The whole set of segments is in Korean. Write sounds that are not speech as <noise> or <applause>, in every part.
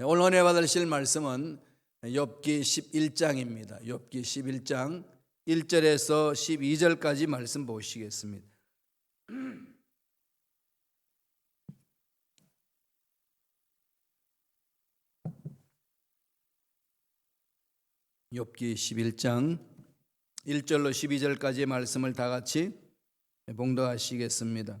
오늘 은혜 받으실 말씀은 욥기 11장입니다. 욥기 11장 1절에서 12절까지 말씀 보시겠습니다. <clears throat> 욥기 11장 1절로 12절까지의 말씀을 다 같이 봉독하시겠습니다.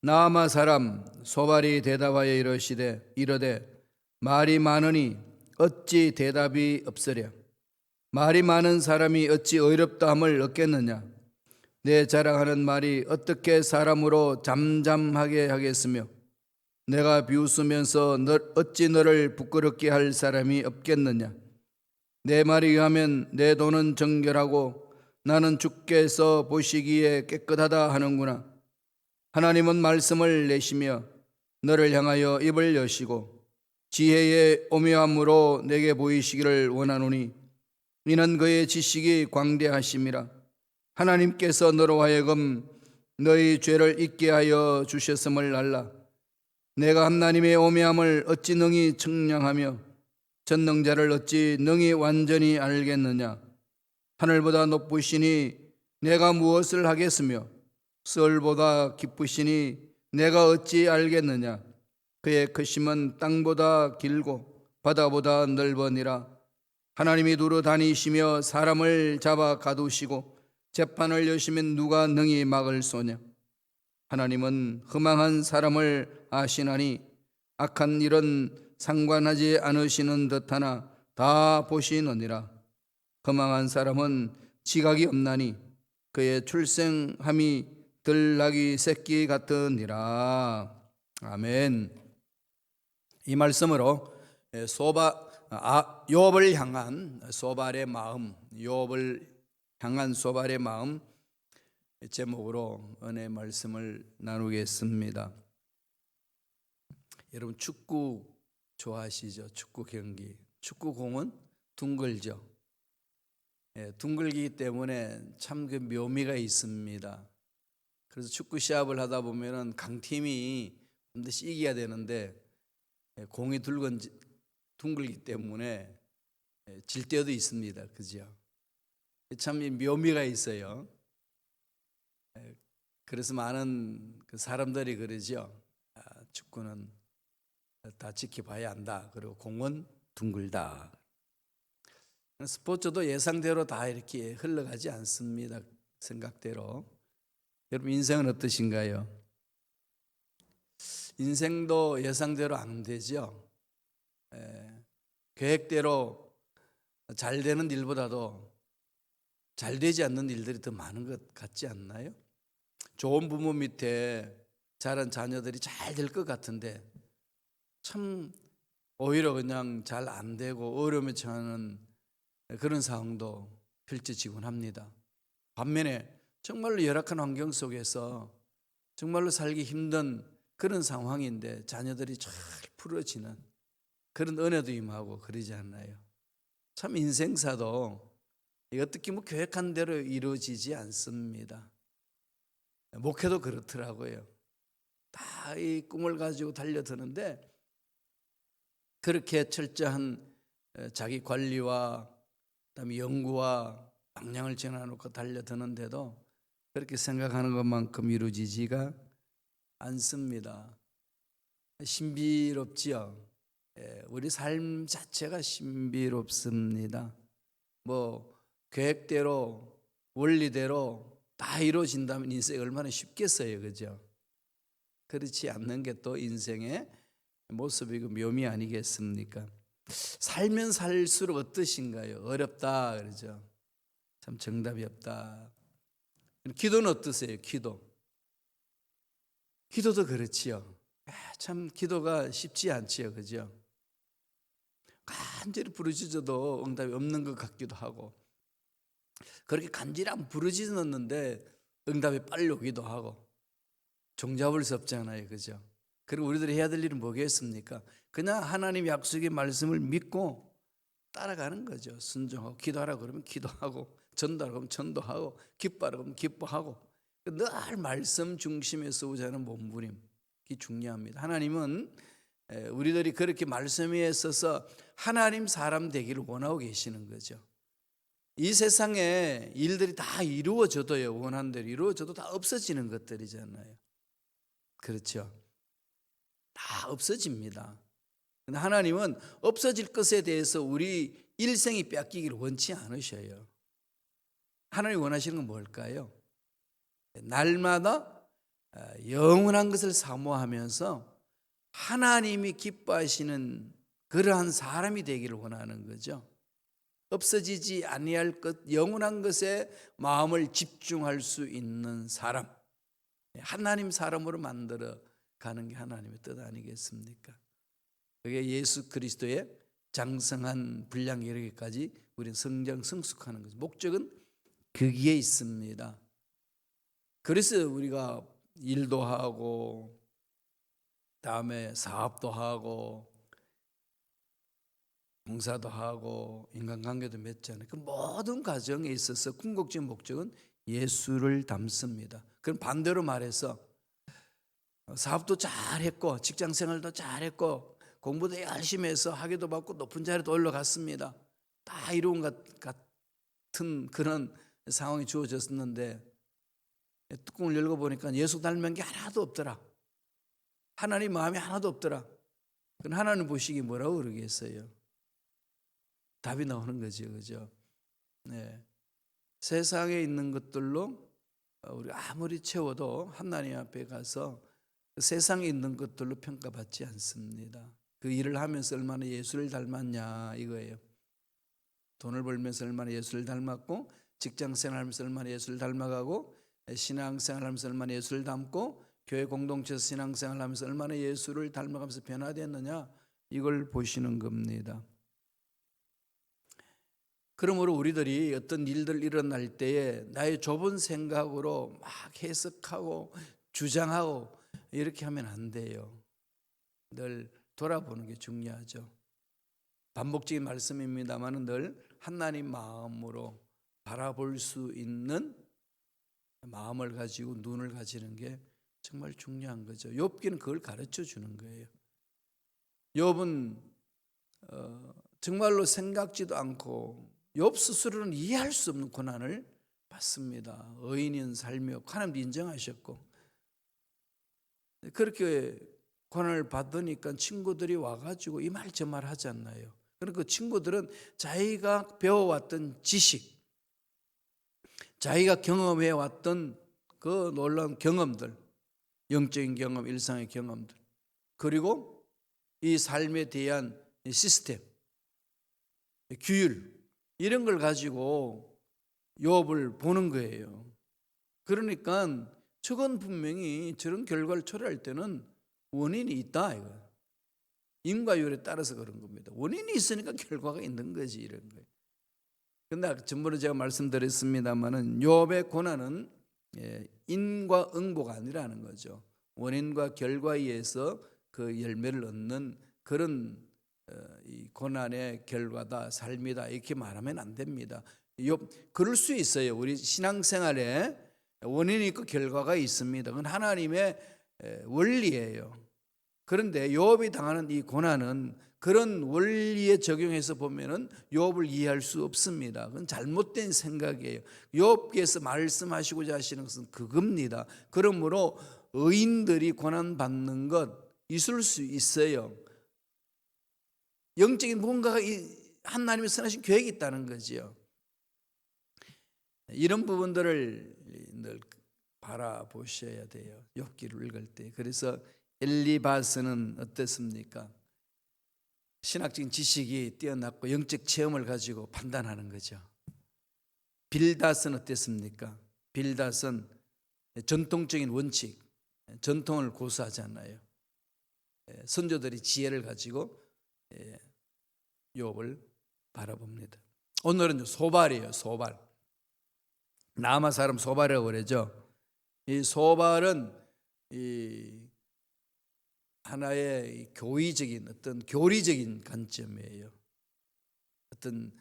나아마 사람 소발이 대답하여 이르시되 이르되 말이 많으니 어찌 대답이 없으랴? 말이 많은 사람이 어찌 어렵다함을 얻겠느냐? 내 자랑하는 말이 어떻게 사람으로 잠잠하게 하겠으며 내가 비웃으면서 너, 어찌 너를 부끄럽게 할 사람이 없겠느냐? 내 말에 의하면 내 돈은 정결하고 나는 주께서 보시기에 깨끗하다 하는구나. 하나님은 말씀을 내시며 너를 향하여 입을 여시고 지혜의 오묘함으로 내게 보이시기를 원하노니 이는 그의 지식이 광대하심이라. 하나님께서 너로 하여금 너희 죄를 잊게 하여 주셨음을 알라. 내가 하나님의 오묘함을 어찌 능히 측량하며 전능자를 어찌 능히 완전히 알겠느냐? 하늘보다 높으시니 내가 무엇을 하겠으며 썰보다 기쁘시니 내가 어찌 알겠느냐 그의 크심은 땅보다 길고 바다보다 넓으니라. 하나님이 두루 다니시며 사람을 잡아 가두시고 재판을 여시면 누가 능히 막을 소냐? 하나님은 허망한 사람을 아시나니 악한 일은 상관하지 않으시는 듯하나 다 보시느니라. 허망한 사람은 지각이 없나니 그의 출생함이 들나귀 새끼 같으니라. 아멘 이 말씀으로 소바 아, 욥을 향한 소발의 마음, 욥을 향한 소발의 마음 제목으로 은혜 말씀을 나누겠습니다. 여러분 축구 좋아하시죠? 축구 경기. 축구 공은 둥글죠. 예, 둥글기 때문에 참 그 묘미가 있습니다. 그래서 축구 시합을 하다 보면은 강팀이 반드시 이겨야 되는데 예, 공이 둥근 둥글기 때문에 예, 질 때도 있습니다. 그죠? 참 묘미가 있어요. 예, 그래서 많은 그 사람들이 그러죠. 아, 축구는 다 지켜봐야 한다. 그리고 공은 둥글다. 스포츠도 예상대로 다 이렇게 흘러가지 않습니다. 생각대로. 여러분 인생은 어떠신가요? 인생도 예상대로 안 되죠. 에, 계획대로 잘 되는 일보다도 잘 되지 않는 일들이 더 많은 것 같지 않나요? 좋은 부모 밑에 자란 자녀들이 잘 될 것 같은데 참 오히려 그냥 잘 안 되고 어려움에 처하는 그런 상황도 펼쳐지곤 합니다. 반면에 정말로 열악한 환경 속에서 정말로 살기 힘든 그런 상황인데 자녀들이 잘 풀어지는 그런 은혜도 임하고 그러지 않나요? 참 인생사도 어떻게 뭐 계획한 대로 이루어지지 않습니다. 목회도 그렇더라고요. 다 이 꿈을 가지고 달려드는데 그렇게 철저한 자기 관리와 그다음에 연구와 방향을 정해놓고 달려드는데도 그렇게 생각하는 것만큼 이루어지지가 않습니다. 신비롭지요. 예, 우리 삶 자체가 신비롭습니다. 뭐 계획대로 원리대로 다 이루어진다면 인생이 얼마나 쉽겠어요, 그죠? 그렇지 않는 게 또 인생의 모습이고 묘미 아니겠습니까? 살면 살수록 어떠신가요? 어렵다 그러죠. 참 정답이 없다. 기도는 어떠세요? 기도. 기도도 그렇지요. 참 기도가 쉽지 않지요. 그죠? 간절히 부르짖어도 응답이 없는 것 같기도 하고 그렇게 간절히 안 부르짖었는데 응답이 빨리 오기도 하고 종잡을 수 없잖아요. 그죠? 그리고 우리들이 해야 될 일은 뭐겠습니까? 그냥 하나님 약속의 말씀을 믿고 따라가는 거죠. 순종하고 기도하라 그러면 기도하고 그러면 전도하고 기뻐하라 그러면 기뻐하고 늘 말씀 중심에서 오자는 몸부림이 중요합니다. 하나님은 에, 우리들이 그렇게 말씀 위에 서서 하나님 사람 되기를 원하고 계시는 거죠. 이 세상에 일들이 다 이루어져도요, 원하는 대로 이루어져도 다 없어지는 것들이잖아요. 그렇죠. 다 없어집니다. 근데 하나님은 없어질 것에 대해서 우리 일생이 뺏기기를 원치 않으셔요. 하나님이 원하시는 건 뭘까요? 날마다 어, 영원한 것을 사모하면서 하나님이 기뻐하시는 그러한 사람이 되기를 원하는 거죠. 없어지지 아니할 것 영원한 것에 마음을 집중할 수 있는 사람. 하나님 사람으로 만들어 가는 게 하나님의 뜻 아니겠습니까? 그게 예수 그리스도의 장성한 분량에 이르기까지 우리는 성장 성숙하는 거죠. 목적은 거기에 있습니다. 그래서 우리가 일도 하고 다음에 사업도 하고 봉사도 하고 인간관계도 맺잖아요. 그 모든 과정에 있어서 궁극적인 목적은 예수를 담습니다. 그럼 반대로 말해서 사업도 잘했고 직장 생활도 잘했고 공부도 열심히 해서 학위도 받고 높은 자리도 올라갔습니다. 다 이룬 것 같은 그런 상황이 주어졌었는데 뚜껑을 열고 보니까 예수 닮은 게 하나도 없더라. 하나님 마음이 하나도 없더라. 그럼 하나님 보시기 뭐라고 그러겠어요? 답이 나오는 거죠, 그죠? 네. 세상에 있는 것들로 우리 아무리 채워도 하나님 앞에 가서 그 세상에 있는 것들로 평가받지 않습니다. 그 일을 하면서 얼마나 예수를 닮았냐 이거예요. 돈을 벌면서 얼마나 예수를 닮았고 직장 생활하면서 얼마나 예수를 닮아가고 신앙생활 하면서 얼마나 예수를 닮고 교회 공동체에서 신앙생활 하면서 얼마나 예수를 닮아가면서 변화됐느냐 이걸 보시는 겁니다. 그러므로 우리들이 어떤 일들 일어날 때에 나의 좁은 생각으로 막 해석하고 주장하고 이렇게 하면 안 돼요. 늘 돌아보는 게 중요하죠. 반복적인 말씀입니다만은 늘 하나님 마음으로 바라볼 수 있는 마음을 가지고 눈을 가지는 게 정말 중요한 거죠. 욥기는 그걸 가르쳐 주는 거예요. 욥은 어, 정말로 생각지도 않고 욥 스스로는 이해할 수 없는 고난을 받습니다. 의인인 삶이었고 하나님도 인정하셨고 그렇게 고난을 받으니까 친구들이 와가지고 이 말 저 말 하지 않나요? 그러니까 그 친구들은 자기가 배워왔던 지식, 자기가 경험해 왔던 그 놀라운 경험들, 영적인 경험, 일상의 경험들, 그리고 이 삶에 대한 시스템, 규율 이런 걸 가지고 욥을 보는 거예요. 그러니까 저건 분명히 저런 결과를 초래할 때는 원인이 있다 이거. 인과율에 따라서 그런 겁니다. 원인이 있으니까 결과가 있는 거지 이런 거예요. 근데 전번에 제가 말씀드렸습니다만은 욥의 고난은 예, 인과 응보가 아니라는 거죠. 원인과 결과에 의해서 그 열매를 얻는 그런 어, 이 고난의 결과다 삶이다 이렇게 말하면 안 됩니다. 욥 그럴 수 있어요. 우리 신앙생활에 원인이 있고 결과가 있습니다. 그건 하나님의 원리예요. 그런데 욥이 당하는 이 고난은 그런 원리에 적용해서 보면은 욥을 이해할 수 없습니다. 그건 잘못된 생각이에요. 욥께서 말씀하시고자 하시는 것은 그겁니다. 그러므로 의인들이 고난 받는 것 있을 수 있어요. 영적인 뭔가가 하나님의 선하신 계획이 있다는 거지요. 이런 부분들을 늘 바라보셔야 돼요. 욥기를 읽을 때. 그래서 엘리바스는 어떻습니까? 신학적인 지식이 뛰어났고 영적 체험을 가지고 판단하는 거죠. 빌닷은 어땠습니까? 빌닷은 전통적인 원칙, 전통을 고수하잖아요. 선조들이 지혜를 가지고 욥을 바라봅니다. 오늘은 소발이에요. 소발. 남아 사람 소발이라고 그러죠. 이 소발은 이 하나의 교의적인 어떤 교리적인 관점이에요. 어떤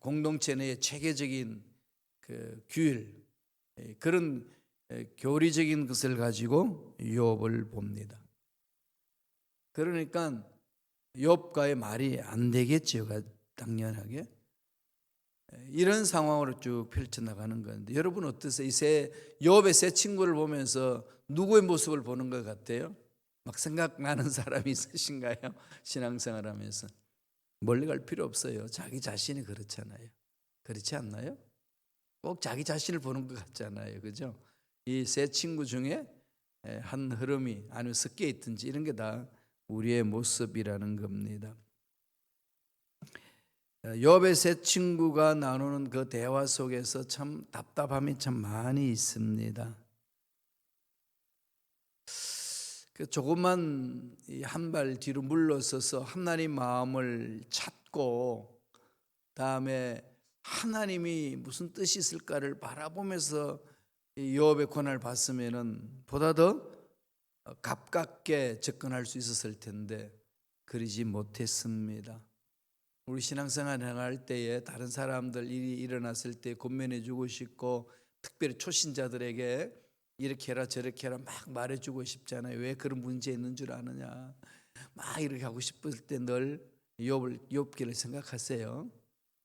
공동체 내의 체계적인 그 규율 그런 교리적인 것을 가지고 욥을 봅니다. 그러니까 욥과의 말이 안 되겠지요. 당연하게. 이런 상황으로 쭉 펼쳐나가는 건데 여러분 어떠세요? 이새 욥의 새 친구를 보면서 누구의 모습을 보는 것 같아요? 막 생각나는 <laughs> 사람이 있으신가요? 신앙생활 하면서 멀리 갈 필요 없어요. 자기 자신이 그렇잖아요. 그렇지 않나요? 꼭 자기 자신을 보는 것 같잖아요. 그죠? 이 세 친구 중에 한 흐름이 아니면 섞여 있든지 이런 게 다 우리의 모습이라는 겁니다. 욥의 세 친구가 나누는 그 대화 속에서 참 답답함이 참 많이 있습니다. 그 조금만 한 발 뒤로 물러서서 하나님 마음을 찾고 다음에 하나님이 무슨 뜻이 있을까를 바라보면서 이 욥의 고난을 봤으면은 보다 더 가깝게 접근할 수 있었을 텐데 그러지 못했습니다. 우리 신앙생활 할 때에 다른 사람들 일이 일어났을 때 권면해 주고 싶고 특별히 초신자들에게 이렇게 해라 저렇게 해라 막 말해주고 싶잖아요. 왜 그런 문제 있는 줄 아느냐. 막 이렇게 하고 싶을 때 늘 욥을 욥기를 생각하세요.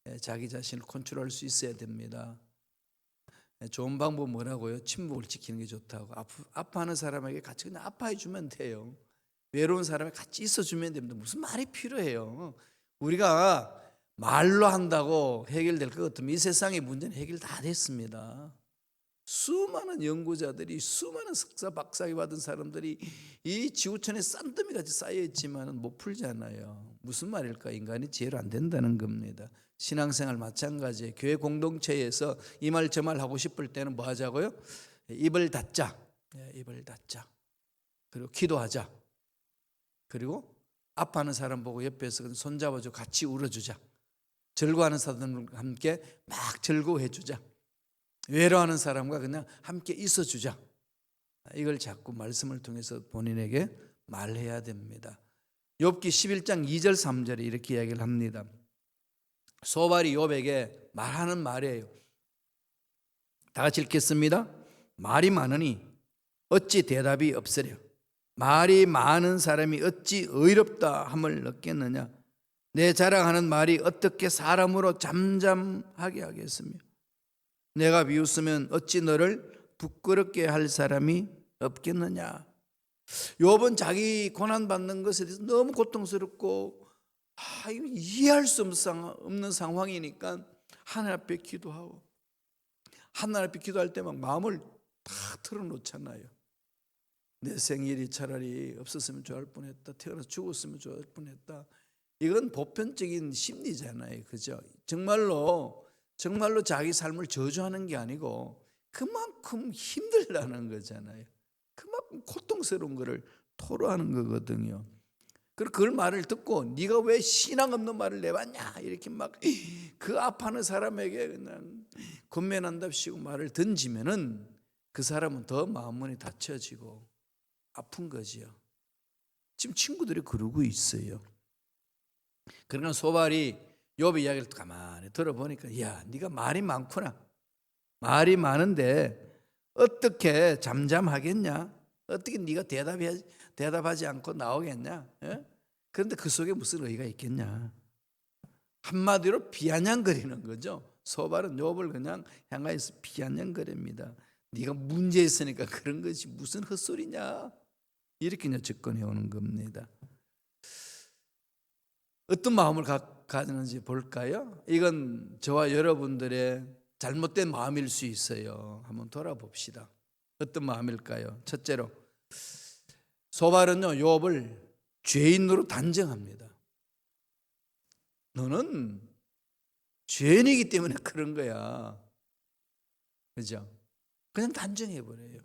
예, 자기 자신을 컨트롤할 수 있어야 됩니다. 예, 좋은 방법 뭐라고요? 침묵을 지키는 게 좋다고. 아프, 아파하는 사람에게 같이 그냥 아파해 주면 돼요. 외로운 사람에 같이 있어 주면 됩니다. 무슨 말이 필요해요? 우리가 말로 한다고 해결될 것 같으면 이 세상의 문제는 해결 다 됐습니다. 수많은 연구자들이 수많은 석사 박사학위 받은 사람들이 이 지구촌에 싼더미 같이 쌓여 있지만은 못 풀잖아요. 무슨 말일까? 인간이 지혜로 안 된다는 겁니다. 신앙생활 마찬가지예요. 교회 공동체에서 이 말 저 말 하고 싶을 때는 뭐 하자고요? 입을 닫자. 예, 입을 닫자. 그리고 기도하자. 그리고 아파하는 사람 보고 옆에서 손 잡아줘 같이 울어주자. 즐거워하는 사람들과 함께 막 즐거워해 주자. 외로워하는 사람과 그냥 함께 있어 주자. 이걸 자꾸 말씀을 통해서 본인에게 말해야 됩니다. 욥기 11장 2절 3절에 이렇게 이야기를 합니다. 소발이 욥에게 말하는 말이에요. 다 같이 읽겠습니다. 말이 많으니 어찌 대답이 없으랴. 말이 많은 사람이 어찌 의롭다 함을 느꼈느냐. 내 자랑하는 말이 어떻게 사람으로 잠잠하게 하겠으며 내가 비웃으면 어찌 너를 부끄럽게 할 사람이 없겠느냐. 욥은 자기 고난 받는 것에 대해서 너무 고통스럽고 아, 이해할 수 없는 상황이니까 하늘 앞에 기도하고 하늘 앞에 기도할 때 막 마음을 다 털어놓잖아요. 내 생일이 차라리 없었으면 좋을 뻔했다. 태어나서 죽었으면 좋을 뻔했다. 이건 보편적인 심리잖아요. 그죠? 정말로 정말로 자기 삶을 저주하는 게 아니고 그만큼 힘들다는 거잖아요. 그만큼 고통스러운 것을 토로하는 거거든요. 그리고 그걸 말을 듣고 네가 왜 신앙 없는 말을 내봤냐 이렇게 막 그 아파하는 사람에게 그냥 권면한답시고 말을 던지면은 그 사람은 더 마음문이 닫혀지고 아픈 거지요. 지금 친구들이 그러고 있어요. 그러니까 소발이 욥의 이야기를 가만히 들어보니까 야 네가 말이 많구나. 말이 많은데 어떻게 잠잠하겠냐? 어떻게 네가 대답해 대답하지 않고 나오겠냐? 예? 그런데 그 속에 무슨 의의가 있겠냐? 한마디로 비아냥거리는 거죠. 소발은 욥을 그냥 향하여서 비아냥거립니다. 네가 문제 있으니까 그런 것이 무슨 헛소리냐? 이렇게 접근해 오는 겁니다. 어떤 마음을 가, 가지는지 볼까요? 이건 저와 여러분들의 잘못된 마음일 수 있어요. 한번 돌아봅시다. 어떤 마음일까요? 첫째로 소발은요 욥을 죄인으로 단정합니다. 너는 죄인이기 때문에 <laughs> 그런 거야. 그죠? 그냥 단정해 버려요.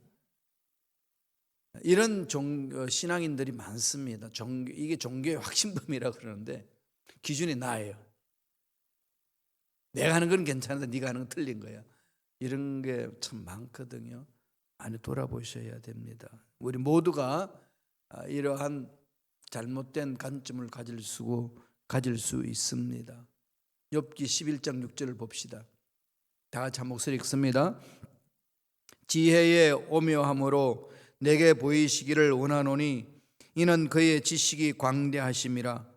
이런 종, 어, 신앙인들이 많습니다. 종, 이게 종교의 <laughs> 확신범이라 그러는데 기준이 나예요. 내가 하는 건 괜찮은데 네가 하는 건 틀린 거야. 이런 게 참 많거든요. 많이 돌아보셔야 됩니다. 우리 모두가 아, 이러한 잘못된 관점을 가질 수 가질 수 있습니다. 욥기 11장 6절을 봅시다. 다 같이 한 목소리 읽습니다. 지혜의 오묘함으로 내게 보이시기를 원하노니 이는 그의 지식이 광대하심이라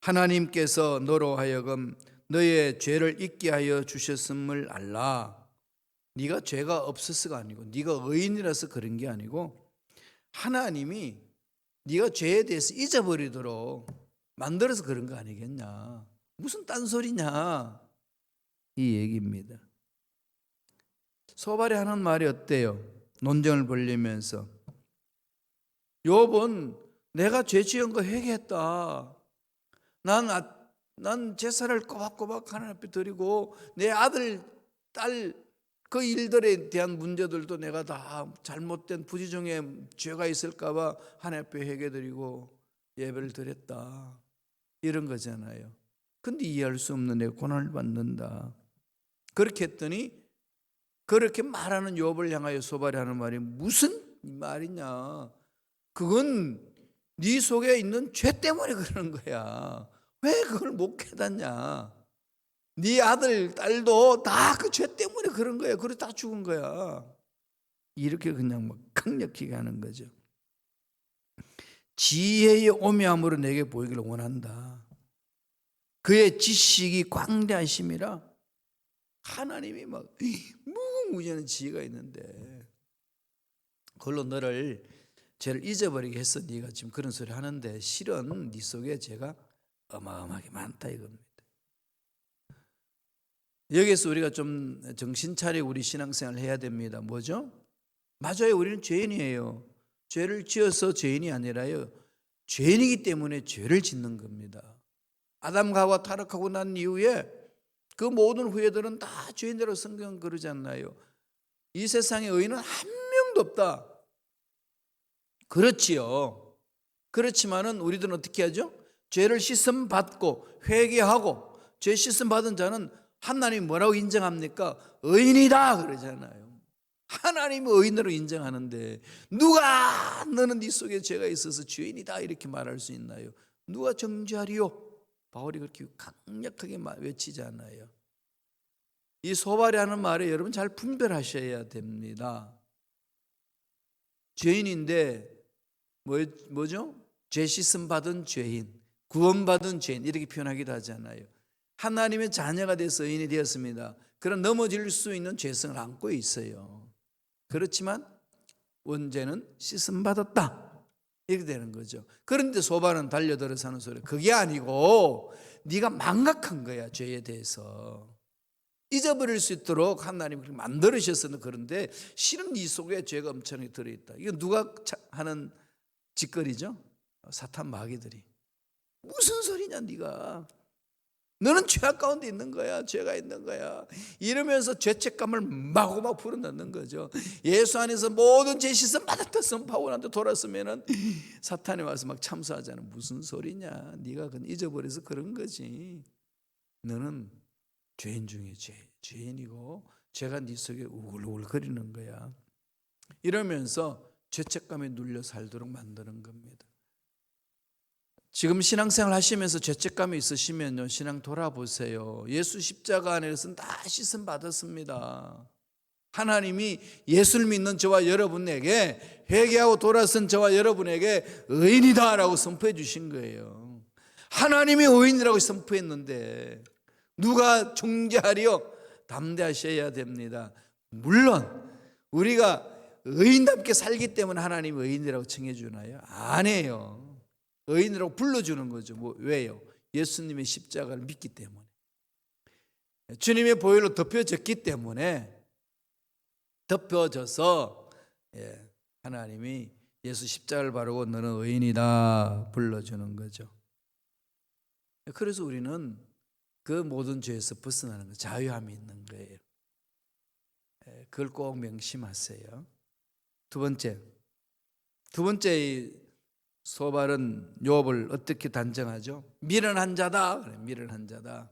하나님께서 너로 하여금 너의 죄를 잊게 하여 주셨음을 알라. 네가 죄가 없었어가 아니고 네가 의인이라서 그런 게 아니고 하나님이 네가 죄에 대해서 잊어버리도록 만들어서 그런 거 아니겠냐? 무슨 딴소리냐? 이 얘기입니다. 소발이 하는 말이 어때요? 논쟁을 벌리면서 욥은 내가 죄 지은 거 회개했다. 난, 아- 난 제사를 꼬박꼬박 하나님 앞에 드리고 내 아들, 딸 그 일들에 대한 문제들도 내가 다 잘못된 부지중에 죄가 있을까봐 하나님 앞에 회개드리고 예배를 드렸다. 이런 거잖아요. 근데 이해할 수 없는 내 고난을 받는다. 그렇게 했더니 그렇게 말하는 욥을 향하여 소발이 하는 말이 무슨 말이냐? 그건 네 속에 있는 죄 때문에 그러는 거야. 왜 그걸 못 깨닫냐? 네 아들, 딸도 다 그 죄 때문에 그런 거야. 그래 다 죽은 거야. 이렇게 그냥 막 강력하게 하는 거죠. 지혜의 오묘함으로 내게 보이기를 원한다. 그의 지식이 광대하심이라 하나님이 막 무궁무진한 지혜가 있는데 그걸로 너를 죄를 잊어버리게 해서 네가 지금 그런 소리 하는데 실은 네 속에 죄가 어마어마하게 많다 이겁니다. 여기서 우리가 좀 정신 차리고 우리 신앙생활을 해야 됩니다. 뭐죠? 맞아요. 우리는 죄인이에요. 죄를 지어서 죄인이 아니라요. 죄인이기 때문에 죄를 짓는 겁니다. 아담과 타락하고 난 이후에 그 모든 후예들은 다 죄인대로 성경 그러지 않나요? 이 세상에 의인은 한 명도 없다. 그렇지요. 그렇지만은 우리들은 어떻게 하죠? 죄를 씻음 받고 회개하고 죄 씻음 받은 자는 하나님 뭐라고 인정합니까? 의인이다 그러잖아요. 하나님은 의인으로 인정하는데 누가 너는 네 속에 죄가 있어서 죄인이다 이렇게 말할 수 있나요? 누가 정죄하리요? 바울이 그렇게 강력하게 외치지 않아요. 이 소발이 하는 말에 여러분 잘 분별하셔야 됩니다. 죄인인데 뭐, 뭐죠? 죄 씻음 받은 죄인, 구원받은 죄인 이렇게 표현하기도 하잖아요. 하나님의 자녀가 돼서 의인이 되었습니다. 그런 넘어질 수 있는 죄성을 안고 있어요. 그렇지만 원죄는 씻음 받았다. 이렇게 되는 거죠. 그런데 소발은 달려들어서 하는 소리. 그게 아니고 네가 망각한 거야 죄에 대해서. 잊어버릴 수 있도록 하나님 그렇게 만들으셨어는 그런데 실은 네 속에 죄가 엄청나게 들어있다. 이거 누가 하는 짓거리죠? 사탄 마귀들이. 무슨 소리냐 네가. 너는 죄악 가운데 있는 거야. 죄가 있는 거야. 이러면서 죄책감을 마구마구 불어넣는 거죠. 예수 안에서 모든 죄 씻음 받았다 선포하고 난데 돌았으면은 사탄이 와서 막 참수하잖아. 무슨 소리냐. 네가 그건 잊어버려서 그런 거지. 너는 죄인 중에 죄, 죄인이고 죄가 네 속에 우글우글 거리는 거야. 이러면서 죄책감에 눌려 살도록 만드는 겁니다. 지금 신앙생활 하시면서 죄책감이 있으시면요, 신앙 돌아보세요. 예수 십자가 안에서는 다 씻음 받았습니다. 하나님이 예수를 믿는 저와 여러분에게 회개하고 돌아선 저와 여러분에게 의인이다라고 선포해 주신 거예요. 하나님이 의인이라고 선포했는데 누가 중재하리요? 담대하셔야 됩니다. 물론 우리가 의인답게 살기 때문에 하나님 의인이라고 청해 주나요? 아니에요. 의인이라고 불러 주는 거죠. 뭐 왜요? 예수님의 십자가를 믿기 때문에. 주님의 보혈로 덮여졌기 때문에 덮여져서 예, 하나님이 예수 십자가를 바르고 너는 의인이다 불러주는 거죠. 그래서 우리는 그 모든 죄에서 벗어나는 거, 자유함이 있는 거예요. 예, 그걸 꼭 명심하세요. 두 번째, 두 번째 소발은 욥을 어떻게 단정하죠? 미련한 자다. 미련한 자다.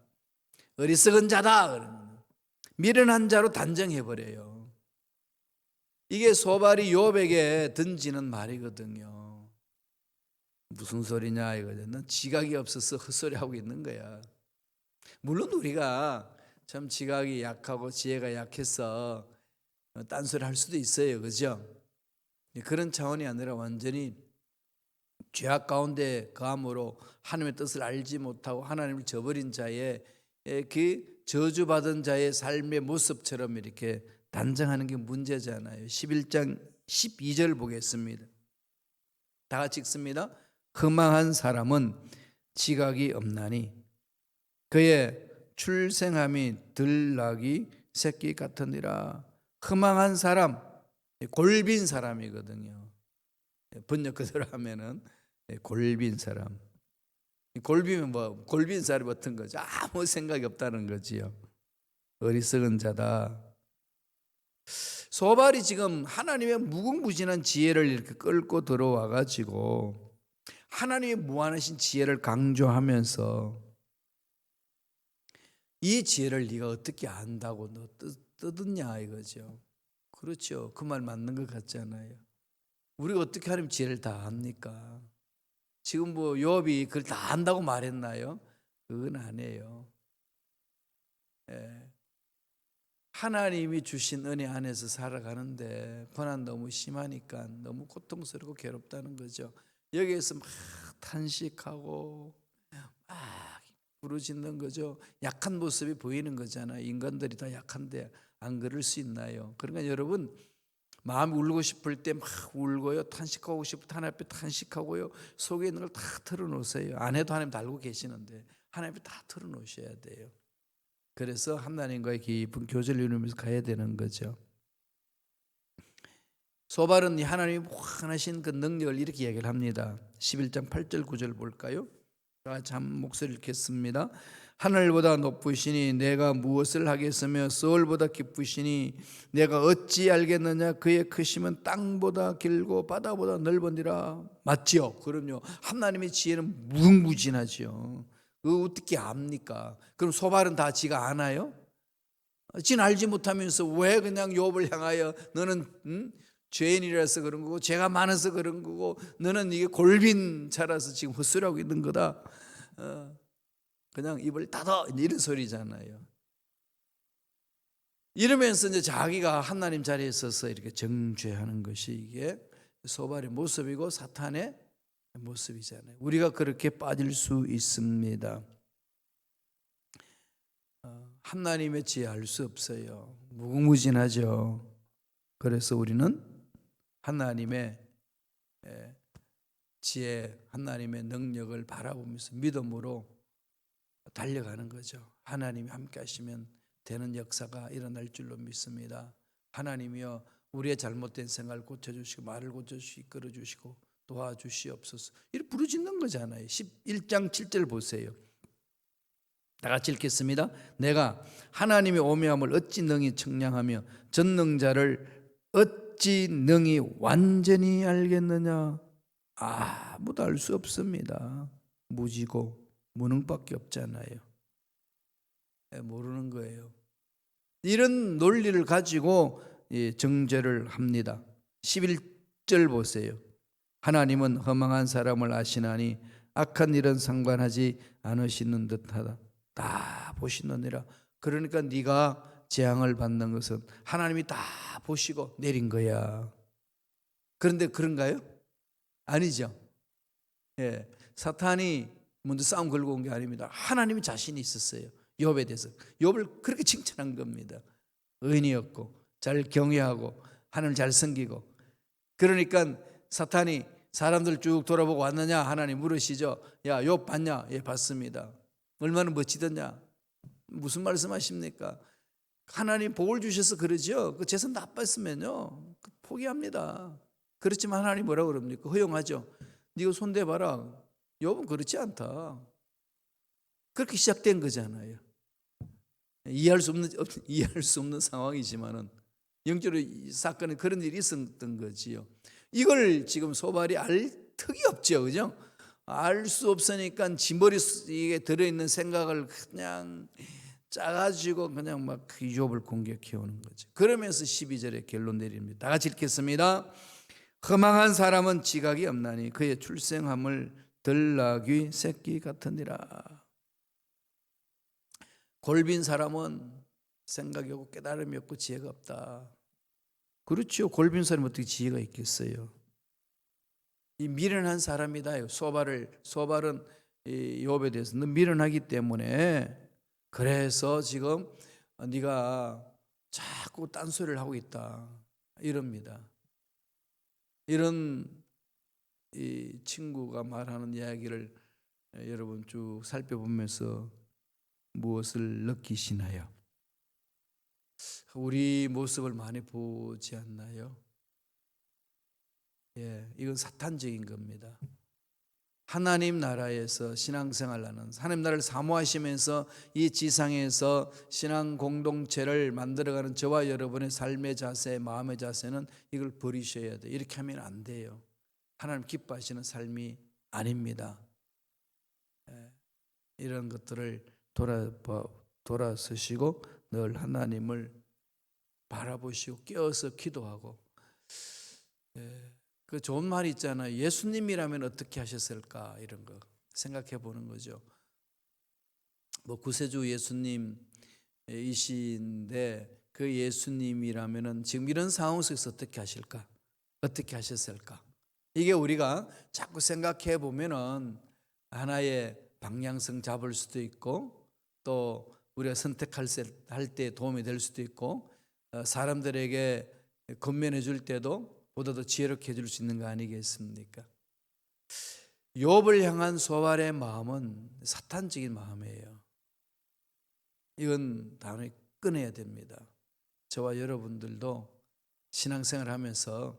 어리석은 자다. 미련한 자로 단정해 버려요. 이게 소발이 욥에게 던지는 말이거든요. 무슨 소리냐 이거죠. 넌 지각이 없어서 헛소리 하고 있는 거야. 물론 우리가 참 지각이 약하고 지혜가 약해서 딴소리 할 수도 있어요. 그죠? 그런 차원이 아니라 완전히 죄악 가운데 거함으로 하나님의 뜻을 알지 못하고 하나님을 저버린 자의 에, 그 저주받은 자의 삶의 모습처럼 이렇게 단정하는 게 문제잖아요. 11장 12절 보겠습니다. 다 같이 읽습니다. 허망한 사람은 지각이 없나니 그의 출생함이 들나기 새끼 같으니라. 허망한 사람, 골빈 사람이거든요. 번역 그대로 하면은 골빈 사람. 골비면 뭐 골빈 사람 같은 거죠. 아무 생각이 없다는 거지요. 어리석은 자다. 소발이 지금 하나님의 무궁무진한 지혜를 이렇게 끌고 들어와 가지고 하나님의 무한하신 지혜를 강조하면서 이 지혜를 네가 어떻게 안다고 너 떠- 떠드냐 이거죠. 그렇죠. 그 말 맞는 것 같잖아요. 우리가 어떻게 하나님 지혜를 다 압니까? 지금 뭐 요업이 그걸 다 안다고 말했나요? 그건 아니에요. 예. 하나님이 주신 은혜 안에서 살아가는데 고난 너무 심하니까 너무 고통스럽고 괴롭다는 거죠. 여기에서 막 탄식하고 막 부르짖는 거죠. 약한 모습이 보이는 거잖아요. 인간들이 다 약한데 안 그럴 수 있나요? 그러니까 여러분 마음이 울고 싶을 때 막 울고요. 탄식하고 싶을 때 하나님 앞에 탄식하고요. 속에 있는 걸 다 털어놓으세요. 안 해도 하나님 다 알고 계시는데 하나님 다 털어놓으셔야 돼요. 그래서 하나님과의 깊은 교제를 이루면서 가야 되는 거죠. 소발은 이 하나님이 무한하신 그 능력을 이렇게 이야기를 합니다. 11장 8절 9절 볼까요? 참 목소리를 읽겠습니다. 하늘보다 높으시니 내가 무엇을 하겠으며 서울보다 깊으시니 내가 어찌 알겠느냐 그의 크심은 땅보다 길고 바다보다 넓으니라 맞지요? 그럼요 하나님의 지혜는 무궁무진하지요 그 어떻게 압니까? 그럼 소발은 다 지가 아나요? 지는 알지 못하면서 왜 그냥 욥을 향하여 너는 음? 죄인이라서 그런 거고 죄가 많아서 그런 거고 너는 이게 골빈 자라서 지금 헛소리하고 있는 거다. 어, 그냥 입을 닫아 이런 소리잖아요. 이러면서 이제 자기가 하나님 자리에 서서 이렇게 정죄하는 것이 이게 소발의 모습이고 사탄의 모습이잖아요. 우리가 그렇게 빠질 수 있습니다. 어, 하나님의 지혜 알수 없어요. 무궁무진하죠. 그래서 우리는 하나님의 예, 지혜, 하나님의 능력을 바라보면서 믿음으로 달려가는 거죠. 하나님이 함께 하시면 되는 역사가 일어날 줄로 믿습니다. 하나님이여 우리의 잘못된 생각을 고쳐주시고 말을 고쳐주시고 이끌어주시고 도와주시옵소서. 이렇게 부르짖는 거잖아요. 11장 7절 보세요. 다 같이 읽겠습니다. 내가 하나님의 오묘함을 어찌 능히 청량하며 전능자를 어찌 능히 완전히 알겠느냐? 아무도 알 수 없습니다. 무지고 무능밖에 없잖아요. 예, 모르는 거예요. 이런 논리를 가지고 예, 정죄를 합니다. 11절 보세요. 하나님은 허망한 사람을 아시나니 악한 일은 상관하지 않으시는 듯하다. 다 보시느니라. 그러니까 네가 재앙을 받는 것은 하나님이 다 보시고 내린 거야. 그런데 그런가요? 아니죠. 예, 사탄이 먼저 싸움 걸고 온 게 아닙니다. 하나님이 자신이 있었어요. 욥에 대해서 욥을 그렇게 칭찬한 겁니다. 의인이었고 잘 경외하고 하나님을 잘 섬기고 그러니까 사탄이 사람들 쭉 돌아보고 왔느냐 하나님 물으시죠. 야, 욥 봤냐? 예, 봤습니다. 얼마나 멋지더냐? 무슨 말씀하십니까? 하나님 복을 주셔서 그러죠. 그 재산 나빴으면요 그 포기합니다. 그렇지만 하나님 뭐라 그럽니까? 허용하죠. 네가 손 대 봐라. 욥은 그렇지 않다. 그렇게 시작된 거잖아요. 이해할 수 없는 이해할 수 없는 상황이지만은 영적으로 이 사건에 그런 일이 있었던 거지요. 이걸 지금 소발이 알 턱이 없죠, 그죠? 알 수 없으니까 지머리에 들어있는 생각을 그냥 짜가지고 그냥 막그 욥을 공격해 오는 거죠. 그러면서 12절에 결론 내립니다. 다 같이 읽겠습니다. 허망한 사람은 지각이 없나니 그의 출생함을 들나귀 새끼 같으니라. 골빈 사람은 생각이 없고 깨달음이 없고 지혜가 없다. 그렇죠. 골빈 사람이 어떻게 지혜가 있겠어요? 이 미련한 사람이다. 소발을 소발은 이 욥에 대해서 너 미련하기 때문에 그래서 지금 네가 자꾸 딴소리를 하고 있다. 이럽니다. 이런 이 친구가 말하는 이야기를 여러분 쭉 살펴보면서 무엇을 느끼시나요? 우리 모습을 많이 보지 않나요? 예, 이건 사탄적인 겁니다. 하나님 나라에서 신앙생활하는 하나님 나라를 사모하시면서 이 지상에서 신앙 공동체를 만들어가는 저와 여러분의 삶의 자세, 마음의 자세는 이걸 버리셔야 돼. 이렇게 하면 안 돼요. 하나님 기뻐하시는 삶이 아닙니다. 예, 이런 것들을 돌아 돌아서시고 늘 하나님을 바라보시고 깨어서 기도하고 예, 그 좋은 말이 있잖아요. 예수님이라면 어떻게 하셨을까 이런 거 생각해 보는 거죠. 뭐 구세주 예수님이신데 그 예수님이라면은 지금 이런 상황 속에서 어떻게 하실까? 어떻게 하셨을까? 이게 우리가 자꾸 생각해 보면은 하나의 방향성 잡을 수도 있고 또 우리가 선택할 때 도움이 될 수도 있고 어, 사람들에게 건면해 줄 때도 보다 더 지혜롭게 해줄 수 있는 거 아니겠습니까? 욥을 향한 소발의 마음은 사탄적인 마음이에요. 이건 단호히 끊어야 됩니다. 저와 여러분들도 신앙생활 하면서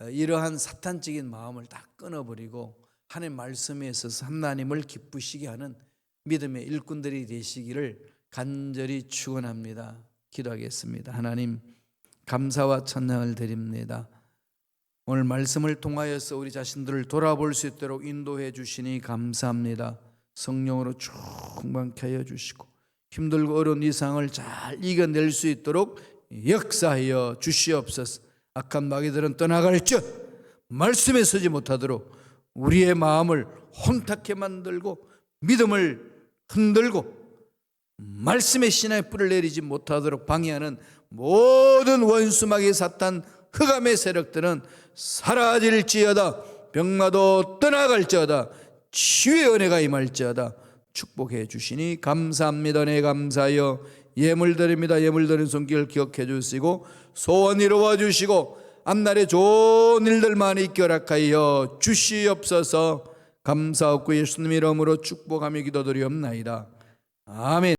어, 이러한 사탄적인 마음을 다 끊어버리고 하나님 말씀에 있어서 하나님을 기쁘시게 하는 믿음의 일꾼들이 되시기를 간절히 축원합니다. 기도하겠습니다. 하나님 감사와 천상을 드립니다. 오늘 말씀을 통하여서 우리 자신들을 돌아볼 수 있도록 인도해 주시니 감사합니다. 성령으로 충만케 하여 주시고 힘들고 어려운 이 상을 잘 이겨낼 수 있도록 역사하여 주시옵소서. 악한 마귀들은 떠나갈 즉 말씀에 서지 못하도록 우리의 마음을 혼탁해 만들고 믿음을 흔들고 말씀의 신앙에 뿔을 내리지 못하도록 방해하는 모든 원수마귀 사탄 흑암의 세력들은 사라질지어다. 병마도 떠나갈지어다. 치유의 은혜가 임할지어다. 축복해 주시니 감사합니다. 네 감사하여 예물 드립니다. 예물 드린 손길 기억해 주시고 소원 이루어 주시고 앞날에 좋은 일들 많이 결합하여 주시옵소서. 감사하고 예수님 이름으로 축복하며 기도드리옵나이다. 아멘